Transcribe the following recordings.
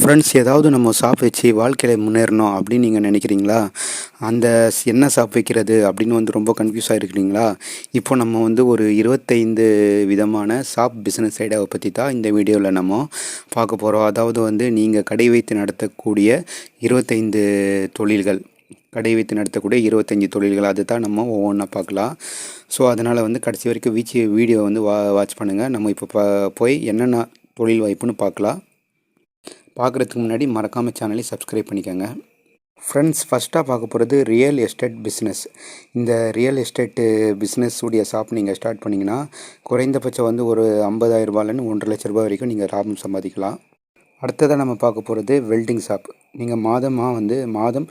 Friends ஏதாவது நம்ம shop வச்சு வாழ்க்கையில் முன்னேறணும் அப்படின்னு நீங்கள் நினைக்கிறீங்களா? அந்த என்ன ஷாப் வைக்கிறது அப்படின்னு வந்து ரொம்ப கன்ஃபியூஸ் ஆகிருக்கிறீங்களா இப்போ நம்ம வந்து ஒரு இருபத்தைந்து விதமான ஷாப் பிஸ்னஸ் ஐடியாவை பற்றி தான் இந்த வீடியோவில் நம்ம பார்க்க போகிறோம் அதாவது வந்து நீங்கள் கடை வைத்து நடத்தக்கூடிய இருபத்தைந்து தொழில்கள். கடை வைத்து நடத்தக்கூடிய இருபத்தஞ்சி தொழில்கள். அது தான் நம்ம ஒவ்வொன்றா பார்க்கலாம். ஸோ அதனால் வந்து கடைசி வரைக்கும் வீச்சு வீடியோ வந்து வா வாட்ச் பண்ணுங்கள் நம்ம இப்போ போய் என்னென்ன தொழில் வாய்ப்புன்னு பார்க்கலாம். பார்க்குறதுக்கு முன்னாடி மறக்காமல் சேனலை சப்ஸ்கிரைப் பண்ணிக்கோங்க. ஃப்ரெண்ட்ஸ் ஃபஸ்ட்டாக பார்க்க போகிறது ரியல் எஸ்டேட் பிஸ்னஸ் இந்த ரியல் எஸ்டேட்டு பிஸ்னஸ் உடைய ஷாப் நீங்கள் ஸ்டார்ட் பண்ணிங்கன்னா குறைந்தபட்சம் வந்து ஒரு ஐம்பதாயிரம் ரூபாயிலேருந்து ஒன்றரை லட்ச ரூபாய் வரைக்கும் நீங்கள் லாபம் சம்பாதிக்கலாம். அடுத்ததாக நம்ம பார்க்க போகிறது வெல்டிங் ஷாப் நீங்கள் மாதமாக வந்து மாதம்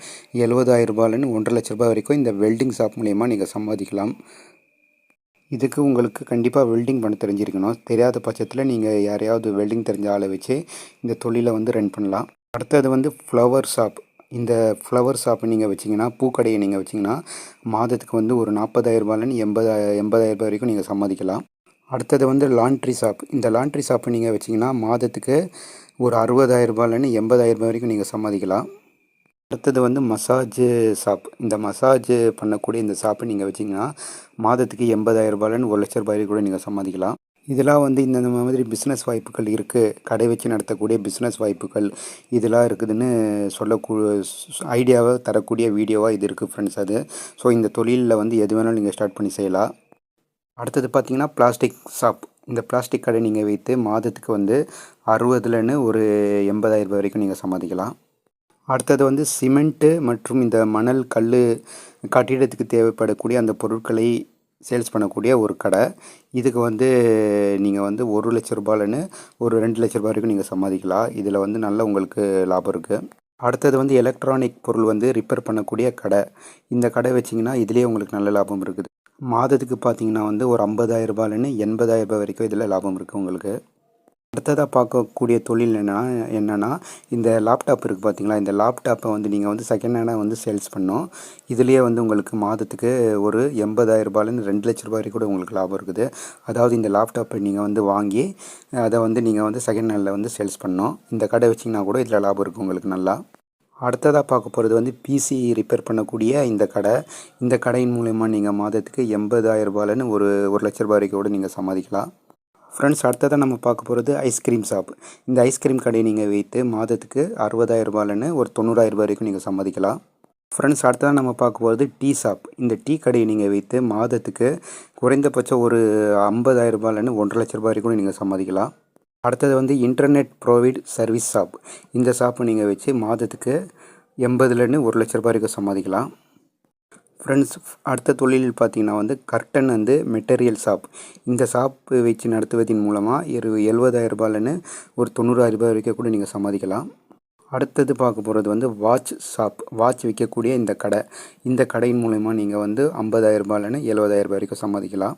எழுபதாயிரம் ரூபாயிலேருந்து ஒன்றரை லட்ச ரூபாய் வரைக்கும் இந்த வெல்டிங் ஷாப் மூலயமா நீங்கள் சம்பாதிக்கலாம். இதுக்கு உங்களுக்கு கண்டிப்பாக வெல்டிங் பண்ண தெரிஞ்சிருக்கணும். தெரியாத பட்சத்தில் நீங்கள் யாரையாவது வெல்டிங் தெரிஞ்ச ஆளை வச்சு இந்த தொழிலை வந்து ரன் பண்ணலாம். அடுத்தது வந்து ஃப்ளவர் ஷாப் இந்த ஃப்ளவர் ஷாப்பை நீங்கள் வச்சிங்கன்னா பூக்கடையை நீங்கள் வச்சிங்கன்னா மாதத்துக்கு வந்து ஒரு நாற்பதாயிரம் எண்பதா எண்பதாயிரம் ரூபாய் வரைக்கும் நீங்கள் சம்பாதிக்கலாம். அடுத்தது வந்து லாண்ட்ரி ஷாப் இந்த லாண்ட்ரி ஷாப்பை நீங்கள் வச்சிங்கன்னா மாதத்துக்கு ஒரு அறுபதாயிரம் ரூபாயிலேருந்து எண்பதாயிரம் ரூபாய் வரைக்கும் நீங்கள் சம்பாதிக்கலாம். அடுத்தது வந்து மசாஜ் ஷாப் இந்த மசாஜ் பண்ணக்கூடிய இந்த ஷாப்பை நீங்கள் வச்சிங்கன்னா மாதத்துக்கு எண்பதாயிரம் ரூபாயிலேருந்து ஒரு லட்ச ரூபாய் கூட நீங்கள் சம்பாதிக்கலாம். இதெல்லாம் வந்து இந்த மாதிரி பிஸ்னஸ் வாய்ப்புகள் இருக்குது கடை வச்சு நடத்தக்கூடிய பிஸ்னஸ் வாய்ப்புகள் இதெல்லாம் இருக்குதுன்னு சொல்லக்கூ ஐடியாவை தரக்கூடிய வீடியோவாக இது இருக்குது ஃப்ரெண்ட்ஸ் அது. ஸோ இந்த தொழிலில் வந்து எது வேணாலும் நீங்கள் ஸ்டார்ட் பண்ணி செய்யலாம். அடுத்தது பார்த்தீங்கன்னா பிளாஸ்டிக் ஷாப் இந்த பிளாஸ்டிக் கடை நீங்கள் வைத்து மாதத்துக்கு வந்து அறுபதுலன்னு ஒரு எண்பதாயிரம் ரூபாய் வரைக்கும் நீங்கள் சம்பாதிக்கலாம். அடுத்தது வந்து சிமெண்ட்டு மற்றும் இந்த மணல் கல் கட்டிடத்துக்கு தேவைப்படக்கூடிய அந்த பொருட்களை சேல்ஸ் பண்ணக்கூடிய ஒரு கடை. இதுக்கு வந்து நீங்கள் வந்து ஒரு லட்ச ரூபாயிலன்னு ஒரு ரெண்டு லட்ச ரூபாய் வரைக்கும் நீங்கள் சம்பாதிக்கலாம். இதில் வந்து நல்ல உங்களுக்கு லாபம் இருக்குது அடுத்தது வந்து எலக்ட்ரானிக் பொருள் வந்து ரிப்பேர் பண்ணக்கூடிய கடை. இந்த கடை வச்சிங்கன்னா இதுலேயே உங்களுக்கு நல்ல லாபம் இருக்குது. மாதத்துக்கு பார்த்தீங்கன்னா வந்து ஒரு ஐம்பதாயிரம் ரூபாயிலன்னு எண்பதாயிரம் ரூபாய் வரைக்கும் இதில் லாபம் இருக்குது உங்களுக்கு. அடுத்ததாக பார்க்கக்கூடிய தொழில் என்னன்னா என்னென்னா இந்த லேப்டாப் இருக்குது பார்த்தீங்களா இந்த லேப்டாப்பை வந்து நீங்கள் வந்து செகண்ட் ஹேண்டாக வந்து சேல்ஸ் பண்ணோம் இதுலேயே வந்து உங்களுக்கு மாதத்துக்கு ஒரு எண்பதாயிரம் ரூபாயிலேருந்து ரெண்டு லட்ச ரூபாய் வரைக்கும் கூட உங்களுக்கு லாபம் இருக்குது. அதாவது இந்த லேப்டாப்பை நீங்கள் வந்து வாங்கி அதை வந்து நீங்கள் வந்து செகண்ட் ஹேண்டில் வந்து சேல்ஸ் பண்ணோம் இந்த கடை வச்சிங்கன்னா கூட இதில் லாபம் இருக்குது உங்களுக்கு நல்லா. அடுத்ததாக பார்க்க போகிறது வந்து பிசி ரிப்பேர் பண்ணக்கூடிய இந்த கடை. இந்த கடையின் மூலயமா நீங்கள் மாதத்துக்கு எண்பதாயிரம் ரூபாயிலன்னு ஒரு ஒரு லட்ச ரூபாய் வரைக்கும் கூட நீங்கள் சமாளிக்கலாம் ஃப்ரெண்ட்ஸ் அடுத்ததாக நம்ம பார்க்க போகிறது ஐஸ்கிரீம் ஷாப் இந்த ஐஸ்கிரீம் கடையை நீங்கள் வைத்து மாதத்துக்கு அறுபதாயிரம் ரூபாயிலன்னு ஒரு தொண்ணூறாயிரம் ரூபாய் வரைக்கும் நீங்கள் சம்பாதிக்கலாம். ஃப்ரெண்ட்ஸ் அடுத்ததாக நம்ம பார்க்க போகிறது டீ ஷாப் இந்த டீ கடையை நீங்கள் வைத்து மாதத்துக்கு குறைந்தபட்சம் ஒரு ஐம்பதாயிரம் ரூபாயிலன்னு ஒன்றரை லட்ச ரூபாய் வரைக்கும் நீங்கள் சம்பாதிக்கலாம். அடுத்தது வந்து இன்டர்நெட் ப்ரொவைட் சர்வீஸ் ஷாப் இந்த ஷாப்பை நீங்கள் வச்சு மாதத்துக்கு எண்பதுலேருந்து ஒரு லட்ச ரூபாய் வரைக்கும் சம்பாதிக்கலாம். ஃப்ரெண்ட்ஸ் அடுத்த தொழில் பார்த்தீங்கன்னா வந்து கர்டன் வந்து மெட்டீரியல் ஷாப் இந்த ஷாப்பு வச்சு நடத்துவதன் மூலமாக இரு எழுபதாயிரம் ரூபாயிலன்னு ஒரு தொண்ணூறாயிரம் ரூபாய் வரைக்கும் கூட நீங்கள் சம்பாதிக்கலாம். அடுத்தது பார்க்க போகிறது வந்து வாட்ச் ஷாப் வாட்ச் விற்கக்கூடிய இந்த கடை. இந்த கடையின் மூலயமா நீங்கள் வந்து ஐம்பதாயிரம் ரூபாயிலன்னு எழுபதாயிரம் ரூபாய் வரைக்கும் சம்பாதிக்கலாம்.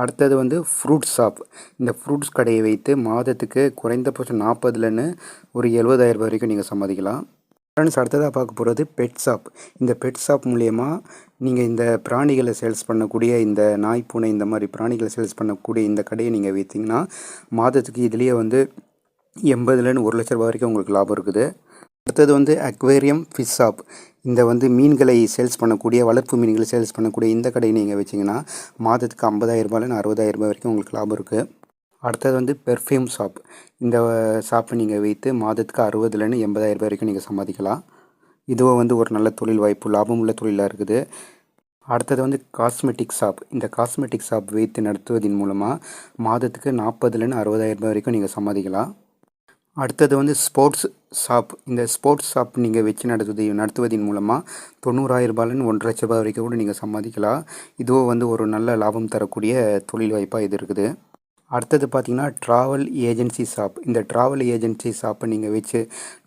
அடுத்தது வந்து ஃப்ரூட்ஸ் ஷாப் இந்த ஃப்ரூட்ஸ் கடையை வைத்து மாதத்துக்கு குறைந்தபட்சம் நாற்பதுலன்னு ஒரு எழுபதாயிரம் ரூபாய் வரைக்கும் நீங்கள் சம்பாதிக்கலாம். ஃப்ரெண்ட்ஸ் அடுத்ததாக பார்க்க போகிறது பெட் ஷாப் இந்த பெட் ஷாப் மூலயமா நீங்கள் இந்த பிராணிகளை சேல்ஸ் பண்ணக்கூடிய இந்த நாய் பூனை இந்த மாதிரி பிராணிகளை சேல்ஸ் பண்ணக்கூடிய இந்த கடையை நீங்கள் வைத்தீங்கன்னா மாதத்துக்கு இதுலேயே வந்து எண்பதுலேருந்து ஒரு லட்ச ரூபாய் வரைக்கும் உங்களுக்கு லாபம் இருக்குது. அடுத்தது வந்து அக்வேரியம் ஃபிஷ் ஷாப் இந்த வந்து மீன்களை சேல்ஸ் பண்ணக்கூடிய வளர்ப்பு மீன்களை சேல்ஸ் பண்ணக்கூடிய இந்த கடையை நீங்கள் வச்சிங்கன்னா மாதத்துக்கு ஐம்பதாயிரரூபாலேருந்து அறுபதாயிரரூபா அறுபதாயிரம் ரூபாய் வரைக்கும் உங்களுக்கு லாபம் இருக்குது அடுத்தது வந்து பெர்ஃப்யூம் ஷாப் இந்த ஷாப்பை நீங்கள் வைத்து மாதத்துக்கு அறுபதுலேருந்து எண்பதாயிரம் ரூபாய் வரைக்கும் நீங்கள் சம்பாதிக்கலாம். இதுவும் வந்து ஒரு நல்ல தொழில் வாய்ப்பு லாபம் உள்ள தொழிலாக இருக்குது. அடுத்தது வந்து காஸ்மெட்டிக் ஷாப் இந்த காஸ்மெட்டிக் ஷாப் வைத்து நடத்துவதன் மூலமாக மாதத்துக்கு நாற்பதுலேருந்து அறுபதாயிரம் ரூபாய் வரைக்கும் நீங்கள் சம்பாதிக்கலாம். அடுத்தது வந்து ஸ்போர்ட்ஸ் ஷாப் இந்த ஸ்போர்ட்ஸ் ஷாப் நீங்கள் வச்சு நடத்துவது நடத்துவதன் மூலமாக தொண்ணூறாயிரம் ரூபாயிலேருந்து ஒன்றரை லட்ச ரூபாய் வரைக்கும் கூட நீங்கள் சம்பாதிக்கலாம். இதுவும் வந்து ஒரு நல்ல லாபம் தரக்கூடிய தொழில் வாய்ப்பாக இது இருக்குது. அடுத்தது பார்த்திங்கன்னா ட்ராவல் ஏஜென்சி ஷாப் இந்த ட்ராவல் ஏஜென்சி ஷாப்பை நீங்கள் வச்சு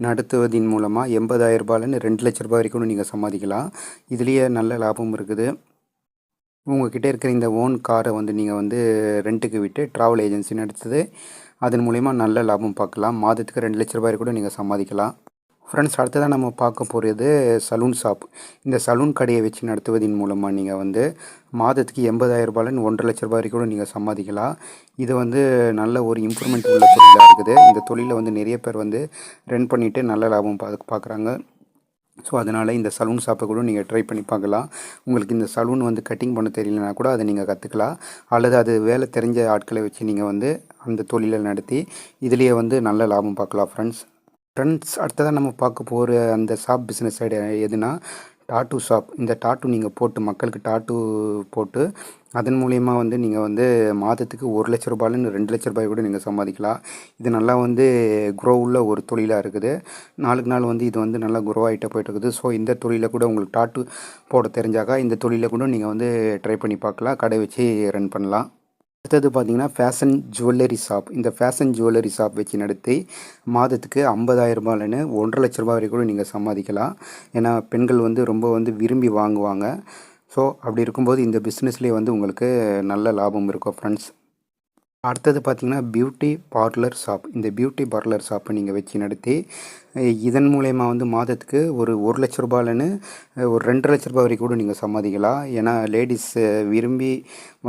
நடத்துவதன் மூலமாக எண்பதாயிரம் ரூபாயிலேருந்து ரெண்டு லட்ச ரூபாய் வரைக்கும் நீங்கள் சம்பாதிக்கலாம். இதுலேயே நல்ல லாபம் இருக்குது. உங்கள்கிட்ட இருக்கிற இந்த ஓன் காரை வந்து நீங்கள் வந்து ரெண்ட்டுக்கு விட்டு ட்ராவல் ஏஜென்சி நடத்துது. அதன் மூலிமா நல்ல லாபம் பார்க்கலாம். மாதத்துக்கு ரெண்டு லட்ச ரூபாய் கூட நீங்கள் சம்பாதிக்கலாம். ஃப்ரெண்ட்ஸ் அடுத்ததாக நம்ம பார்க்க போகிறது சலூன் ஷாப் இந்த சலூன் கடையை வச்சு நடத்துவதன் மூலமாக நீங்கள் வந்து மாதத்துக்கு எண்பதாயிரம் ரூபாயிலேருந்து ஒன்றரை லட்ச ரூபாய் வரைக்கும் கூட நீங்கள் சம்பாதிக்கலாம். இது வந்து நல்ல ஒரு இம்ப்ரூவ்மெண்ட் உள்ள தொழிலாக இருக்குது. இந்த தொழிலை வந்து நிறைய பேர் வந்து ரன் பண்ணிவிட்டு நல்ல லாபம் பா பார்க்குறாங்க ஸோ அதனால் இந்த சலூன் ஷாப்பை கூட நீங்கள் ட்ரை பண்ணி பார்க்கலாம். உங்களுக்கு இந்த சலூன் வந்து கட்டிங் பண்ண தெரியலனா கூட அதை நீங்கள் கற்றுக்கலாம் அல்லது அது வேலை தெரிஞ்ச ஆட்களை வச்சு நீங்கள் வந்து அந்த தொழிலை நடத்தி இதுலேயே வந்து நல்ல லாபம் பார்க்கலாம் ஃப்ரெண்ட்ஸ் ஃப்ரெண்ட்ஸ் அடுத்ததாக நம்ம பார்க்க போகிற அந்த ஷாப் பிஸ்னஸ் சைடு எதுனா டாட்டூ ஷாப் இந்த டாட்டூ நீங்கள் போட்டு மக்களுக்கு டாட்டூ போட்டு அதன் மூலியமாக வந்து நீங்கள் வந்து மாதத்துக்கு ஒரு லட்ச ரூபாயிலேருந்து ரெண்டு லட்ச ரூபாய் கூட நீங்கள் சம்பாதிக்கலாம். இது நல்லா வந்து குரோ உள்ள ஒரு தொழிலாக இருக்குது. நாளுக்கு நாள் வந்து இது வந்து நல்லா குரோ ஆகிட்டே போயிட்டு இருக்குது ஸோ இந்த தொழிலில் கூட உங்களுக்கு டாட்டூ போட தெரிஞ்சாக்கா இந்த தொழிலில் கூட நீங்கள் வந்து ட்ரை பண்ணி பார்க்கலாம். கடை வச்சு ரன் பண்ணலாம். அடுத்தது பார்த்தீங்கன்னா ஃபேஷன் ஜுவல்லரி ஷாப் இந்த ஃபேஷன் ஜுவல்லரி ஷாப் வச்சு நடத்தி மாதத்துக்கு ஐம்பதாயிரம் ரூபாயிலன்னு ஒன்றரை லட்ச ரூபாய் வரைக்கும் கூட நீங்கள் சம்பாதிக்கலாம். ஏன்னா பெண்கள் வந்து ரொம்ப வந்து விரும்பி வாங்குவாங்க. ஸோ அப்படி இருக்கும்போது இந்த பிஸ்னஸ்லேயே வந்து உங்களுக்கு நல்ல லாபம் இருக்கும் ஃப்ரெண்ட்ஸ் அடுத்தது பார்த்திங்கன்னா பியூட்டி பார்லர் ஷாப் இந்த பியூட்டி பார்லர் ஷாப்பை நீங்கள் வச்சு நடத்தி இதன் மூலயமா வந்து மாதத்துக்கு ஒரு ஒரு லட்ச ரூபாயிலன்னு ஒரு ரெண்டு லட்ச ரூபாய் வரைக்கும் கூட நீங்கள் சம்பாதிக்கலாம். ஏன்னா லேடிஸ் விரும்பி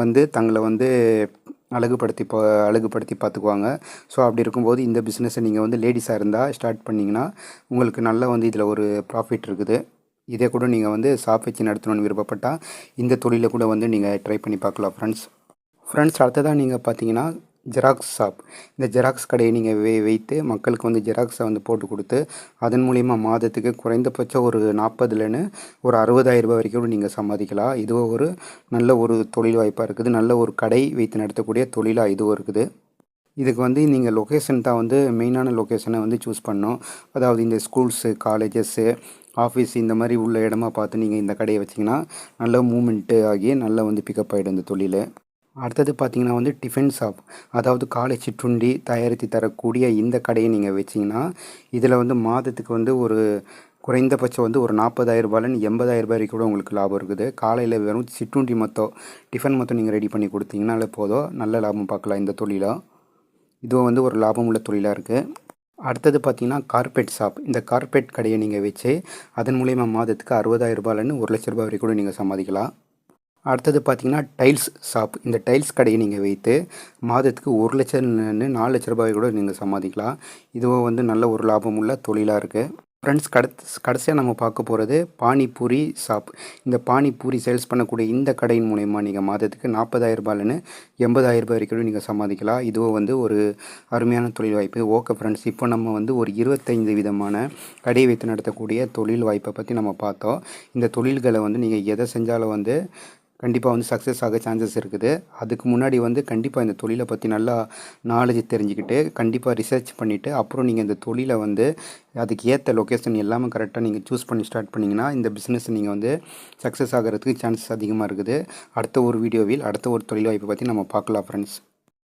வந்து தங்களை வந்து அழகுபடுத்தி பா அழகுபடுத்தி பார்த்துக்குவாங்க. ஸோ அப்படி இருக்கும்போது இந்த பிஸ்னஸை நீங்கள் வந்து லேடிஸாக இருந்தால் ஸ்டார்ட் பண்ணிங்கன்னா உங்களுக்கு நல்லா வந்து இதில் ஒரு ப்ராஃபிட் இருக்குது. இதே கூட நீங்கள் வந்து ஷாப் வச்சு நடத்தணும்னு விருப்பப்பட்டால் இந்த தொழிலை கூட வந்து நீங்கள் ட்ரை பண்ணி பார்க்கலாம் ஃப்ரெண்ட்ஸ் ஃப்ரெண்ட்ஸ் அடுத்ததாக நீங்கள் பார்த்தீங்கன்னா ஜெராக்ஸ் ஷாப் இந்த ஜெராக்ஸ் கடையை நீங்கள் வை வைத்து மக்களுக்கு வந்து ஜெராக்ஸை வந்து போட்டு கொடுத்து அதன் மூலிமா மாதத்துக்கு குறைந்தபட்சம் ஒரு நாற்பதுலேன்னு ஒரு அறுபதாயிரம் ரூபாய் வரைக்கும் நீங்கள் சம்பாதிக்கலாம். இதுவும் ஒரு நல்ல ஒரு தொழில் வாய்ப்பாக இருக்குது. நல்ல ஒரு கடை வைத்து நடத்தக்கூடிய தொழிலாக இதுவும் இருக்குது. இதுக்கு வந்து நீங்கள் லொக்கேஷன் தான் வந்து மெயினான லொக்கேஷனை வந்து சூஸ் பண்ணணும். அதாவது இந்த ஸ்கூல்ஸு காலேஜஸ்ஸு ஆஃபீஸ் இந்த மாதிரி உள்ள இடமா பார்த்து நீங்கள் இந்த கடையை வச்சிங்கன்னா நல்ல மூமெண்ட்டு ஆகி நல்லா வந்து பிக்கப் ஆகிடும் இந்த தொழில். அடுத்தது பார்த்திங்கன்னா வந்து டிஃபன் ஷாப். அதாவது காலை சிற்றுண்டி தயாரித்து தரக்கூடிய இந்த கடையை நீங்கள் வச்சிங்கன்னா இதில் வந்து மாதத்துக்கு வந்து ஒரு குறைந்தபட்சம் வந்து ஒரு நாற்பதாயிரம் ரூபாயிலேருந்து எண்பதாயிரம் ரூபாய் கூட உங்களுக்கு லாபம் இருக்குது. காலையில் வெறும் சிற்றுண்டி மொத்தம் டிஃபன் மொத்தம் நீங்கள் ரெடி பண்ணி கொடுத்தீங்கனாலே போதும். நல்ல லாபம் பார்க்கலாம் இந்த தொழிலாக இதுவும் வந்து ஒரு லாபம் உள்ள தொழிலாக இருக்குது அடுத்தது பார்த்திங்கன்னா கார்பெட் ஷாப். இந்த கார்பெட் கடையை நீங்கள் வச்சு அதன் மூலயமா மாதத்துக்கு அறுபதாயிரம் ஒரு லட்ச ரூபாய் வரைக்கும் கூட நீங்கள் சம்பாதிக்கலாம். அடுத்தது பார்த்திங்கன்னா டைல்ஸ் ஷாப். இந்த டைல்ஸ் கடையை நீங்கள் வைத்து மாதத்துக்கு ஒரு லட்சம்னு நாலு லட்ச ரூபாய் கூட நீங்கள் சம்பாதிக்கலாம். இதுவும் வந்து நல்ல ஒரு லாபம் உள்ள தொழிலாக இருக்குது ஃப்ரெண்ட்ஸ் கடை கடைசியாக நம்ம பார்க்க போகிறது பானிபூரி ஷாப். இந்த பானிபூரி சேல்ஸ் பண்ணக்கூடிய இந்த கடையின் மூலயமா நீங்கள் மாதத்துக்கு நாற்பதாயிரம் ரூபாயில்னு எண்பதாயிரம் ரூபாய் வரைக்கும் நீங்கள் சம்பாதிக்கலாம். இதுவும் வந்து ஒரு அருமையான தொழில் வாய்ப்பு. ஓகே ஃப்ரெண்ட்ஸ் இப்போ நம்ம வந்து ஒரு இருபத்தைந்து விதமான கடை வைத்து நடத்தக்கூடிய தொழில் வாய்ப்பை பற்றி நம்ம பார்த்தோம். இந்த தொழில்களை வந்து நீங்கள் எதை செஞ்சாலும் வந்து கண்டிப்பாக வந்து சக்ஸஸ் ஆக சான்சஸ் இருக்குது. அதுக்கு முன்னாடி வந்து கண்டிப்பாக இந்த தொழிலை பற்றி நல்லா நாலேஜ் தெரிஞ்சுக்கிட்டு கண்டிப்பாக ரிசர்ச் பண்ணிவிட்டு அப்புறம் நீங்கள் இந்த தொழிலை வந்து அதுக்கு ஏற்ற லொக்கேஷன் எல்லாமே கரெக்டாக நீங்கள் சூஸ் பண்ணி ஸ்டார்ட் பண்ணிங்கன்னா இந்த பிஸ்னஸ் நீங்கள் வந்து சக்ஸஸ் ஆகிறதுக்கு சான்சஸ் அதிகமாக இருக்குது. அடுத்த ஒரு வீடியோவில் அடுத்த ஒரு தொழில் வாய்ப்பை பற்றி நம்ம பார்க்கலாம் ஃப்ரெண்ட்ஸ்